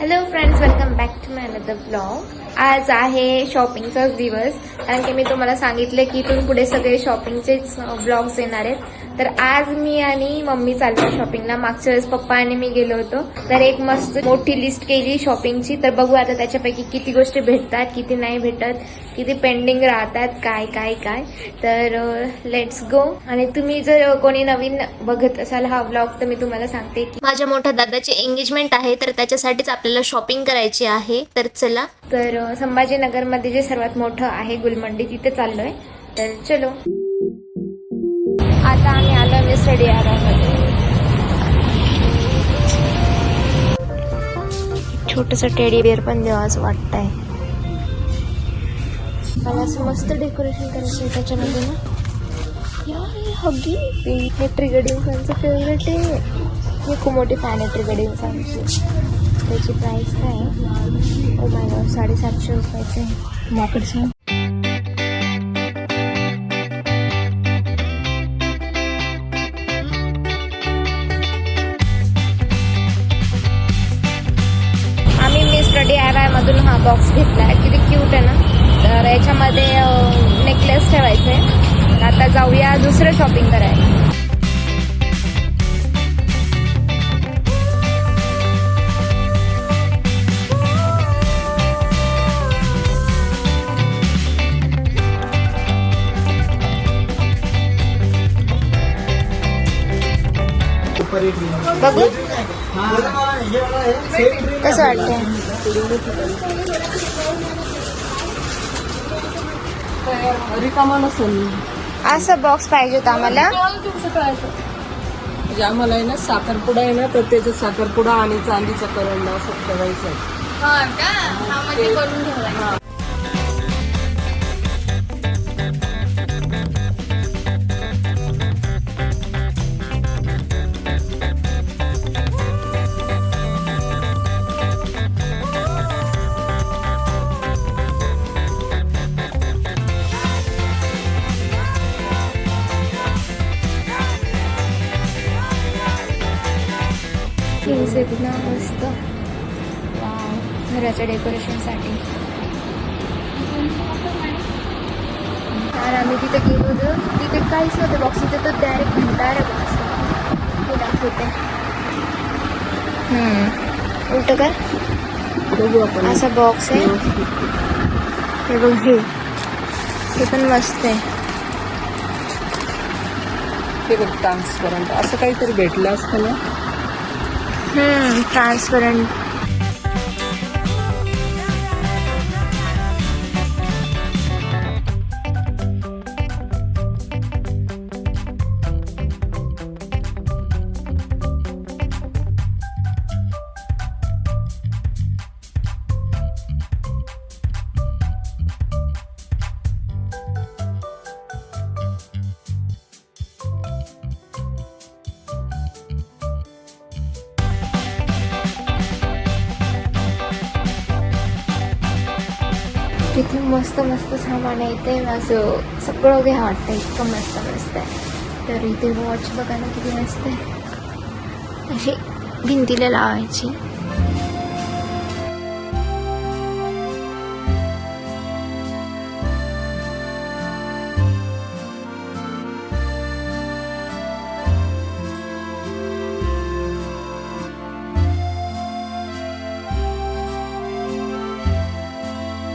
Hello friends welcome back to my another blog आज आहे शॉपिंगचाच दिवस. कारण की मी तुम्हाला सांगितलं की इथून पुढे सगळे शॉपिंगचेच ब्लॉग्स येणार आहेत. तर आज मी आणि मम्मी चाललो शॉपिंगला मागच्या वेळेस पप्पा आणि मी गेलो होतो. तर एक मस्त मोठी लिस्ट केली शॉपिंगची तर बघू आता त्याच्यापैकी किती गोष्टी भेटतात किती नाही भेटत किती पेंडिंग राहतात काय काय काय. तर लेट्स गो आणि तुम्ही जर कोणी नवीन बघत असाल हा ब्लॉग तर मी तुम्हाला सांगते की माझ्या मोठ्या दादाची एंगेजमेंट आहे तर त्याच्यासाठीच आपल्या आपल्याला शॉपिंग करायची आहे तर चला. तर संभाजीनगरमध्ये जे सर्वात मोठं आहे गुलमंडी तिथे चाललोय. तर चलो. आता आम्ही आलो स्टडी आरामध्ये छोटस टेडी बिअर पण देवा असं वाटतंय. मला असं मस्त डेकोरेशन करायचं आहे त्याच्यामध्ये ना. यार हे हगी हे ट्रिगडिंग फॅनचं फेवरेट आहे. मी खूप मोठी फॅन आहे ट्रिगडिंग फॅनची त्याची प्राइस काय आहे. ओ माय गॉड साडेसातशे रुपयाचे. माकडचं आम्ही मी स्टडी आर आय मधून हा बॉक्स घेतला आहे. किती क्यूट आहे ना? तर याच्यामध्ये नेकलेस ठेवायचे. आता जाऊया दुसरं शॉपिंग करायला. बघू कसं वाटतंय? रिकामा नसेल असं बॉक्स पाहिजे होता आम्हाला. म्हणजे आम्हाला आहे ना साखरपुडा आहे ना तर त्याच्यात साखरपुडा आणि चांदीचा करंडा असं ठेवायचं आहे. हिल्स आहेत ना मस्त घराच्या डेकोरेशनसाठी आम्ही तिथे गेलो होतो. तिथे काहीच नव्हतं बॉक्स तिथे तर डायरेक्ट भंडार आहे बॉक्स हे दाखवते. उलट काय बघू आपण असा बॉक्स आहे. हे बघ हे. हे पण मस्त आहे. ते बघ ट्रान्सपरंट असं काहीतरी भेटलं असतं ना? Hmm, transparent. तिथे मस्त मस्त सामान आहे ते. असं सगळं घ्या वाटतं इतकं मस्त मस्त. आहे तर इथे वॉच बघायला किती मस्त आहे. अशी भिंतीला लावायची.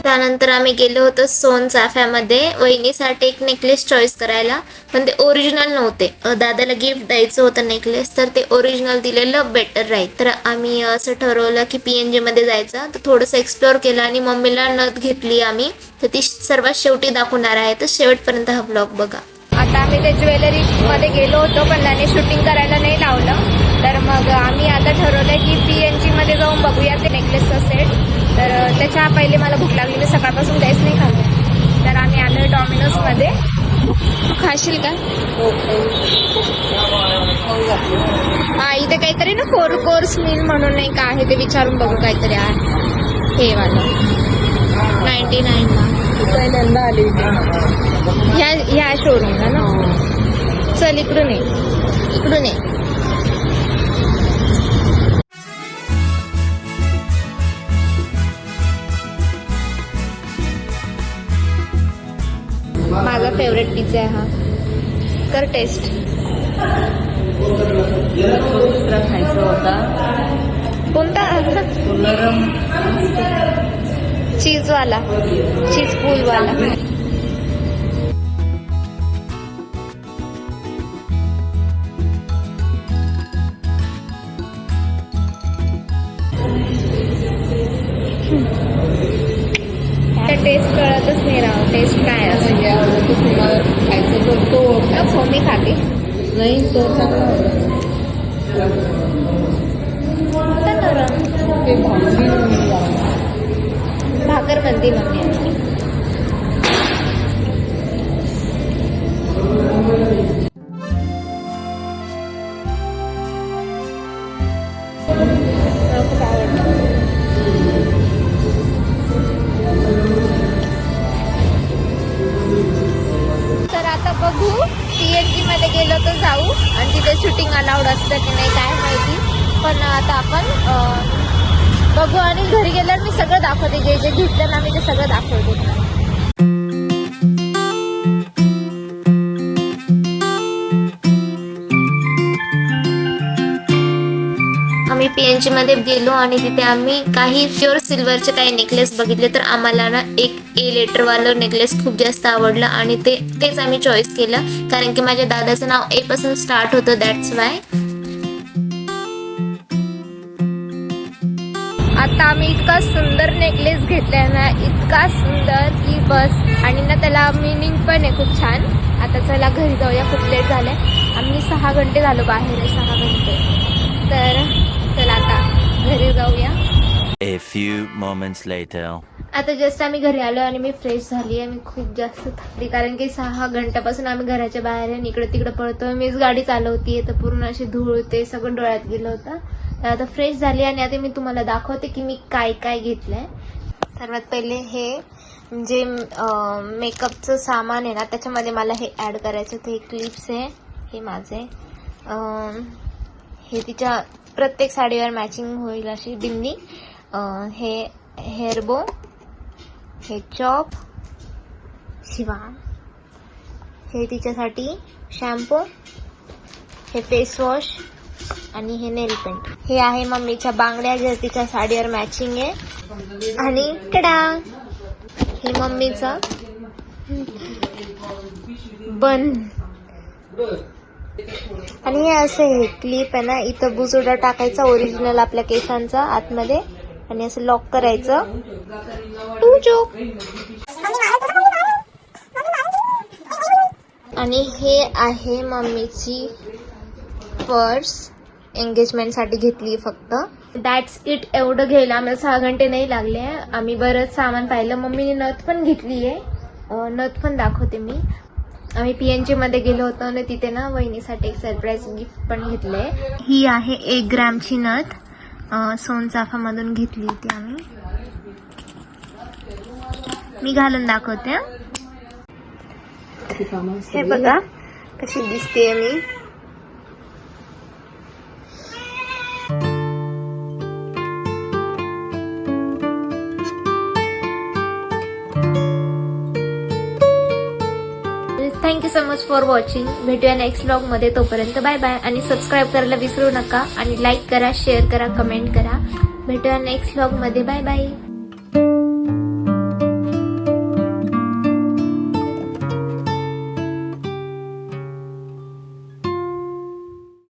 त्यानंतर आम्ही गेलो होतो सोन चाफ्यामध्ये. वहिनीसाठी एक नेकलेस चॉईस करायला पण ते ओरिजिनल नव्हते. दादाला गिफ्ट द्यायचं होतं नेकलेस तर ते ओरिजिनल दिलेलं बेटर राहील. तर आम्ही असं ठरवलं की पी एन जीमध्ये जायचं. तर थोडंसं एक्सप्लोअर केलं आणि मम्मीला नथ घेतली आम्ही. तर ती सर्वात शेवटी दाखवणार आहे. तर शेवटपर्यंत हा ब्लॉग बघा. आता आम्ही ते ज्वेलरी मध्ये गेलो होतो पण त्याने शूटिंग करायला नाही लावलं. तर मग आम्ही आता ठरवलं की पी एन जीमध्ये जाऊन बघूया ते नेकलेसचा सेट तर त्याच्या पहिले मला भूक लागली मी सकाळपासून काहीच नाही खाल्लं. तर आम्ही आलो डॉमिनोजमध्ये. तू खाशील का? हा इथे काहीतरी ना फोर कोर्स मील म्हणून नाही का आहे ते विचारून बघू काहीतरी आहे. हे वाला. नाईन्टी नाईनला पहिल्यांदा आली इथे. ह्या ह्या शोरूमला ना? चल इकडून ये. इकडून ये. फेवरेट पिझ्झा आहे हा. कर टेस्ट दुसरा खायचा होता. कोणता? चीजवाला चीज पूलवाला टेस्ट कळतच नाही राव. टेस्ट काय असं जे आवडतं तुम्हाला खायचं तर तो. नको मी खाते. नाही तो चांगला. भाकर. म्हणते मम्मी बघू आणि घरी गेल्यावर मी सगळं दाखवते. जे जे घेतलं ना मी ते सगळं दाखवते. आम्ही पीएनजी मध्ये गेलो आणि तिथे आम्ही काही प्युअर सिल्वरचे काही नेकलेस बघितले तर आम्हाला ना एक ए लेटरवालं नेकलेस खूप जास्त आवडलं आणि ते तेच आम्ही चॉईस केलं. कारण की माझ्या दादाचं नाव ए पासून स्टार्ट होतं दॅट्स वाय आता आम्ही इतका सुंदर नेकलेस घेतलाय ना इतका सुंदर की बस. आणि ना त्याला मिनिंग पण आहे खूप छान. आता चला घरी जाऊया खूप लेट झालंय. आम्ही सहा घंटे झालो बाहेर सहा घंटे. तर चला आता घरी जाऊया. A few moments later. आता जस्ट आम्ही घरी आलो आणि मी फ्रेश झाली आहे मी खूप जास्त थकली कारण की सहा घंट्यापासून आम्ही घराच्या बाहेर आहे इकडे तिकडे पळतोय. मीच गाडी चालवतीये तर पूर्ण अशी धूळ ते सगळं डोळ्यात गेलं होतं. आता फ्रेश झाली आणि आता मी तुम्हाला दाखवते की मी काय काय घेतलंय. सर्वात पहिले हे जे मेकअपचं सामान आहे ना त्याच्यामध्ये मला हे ऍड करायचं ते क्लिप्स आहे हे माझे. हे तिच्या प्रत्येक साडीवर मॅचिंग होईल अशी बिंदी. हे हेअरबो हे चॉप शिवा. हे तिच्यासाठी शॅम्पू हे फेस वॉश आणि हे नेल पेंट. हे आहे मम्मीच्या बांगड्या जर्सीच्या तिच्या साडीवर मॅचिंग आहे. आणि टडा हे मम्मीचं. बन. आणि हे असं हे क्लिप आहे ना इथं बुजुडा टाकायचा ओरिजिनल आपल्या केसांचा आतमध्ये. आणि असं लॉक करायचं. टू जोक आणि हे आहे मम्मीची पर्स एंगेजमेंटसाठी घेतली फक्त. दॅट्स इट एवढं घ्यायला आम्हाला सहा घंटे नाही लागले. आम्ही बरंच सामान पाहिलं. मम्मीने नथ पण घेतली आहे. नथ पण दाखवते मी. आम्ही पीएनजी मध्ये गेलो होतो आणि तिथे ना वहिनीसाठी एक सरप्राईज गिफ्ट पण घेतलंय ही आहे एक ग्रॅमची नथ. सोनचाफा मधून घेतली होती आम्ही. मी घालून दाखवते हं. बघा. कशी दिसते मी. सो मच फॉर वॉचिंग भेटूया नेक्स्ट ब्लॉगमध्ये. तोपर्यंत बाय बाय आणि सबस्क्राईब करायला विसरू नका. आणि लाईक करा शेअर करा कमेंट करा. भेटूया नेक्स्ट ब्लॉगमध्ये. Bye bye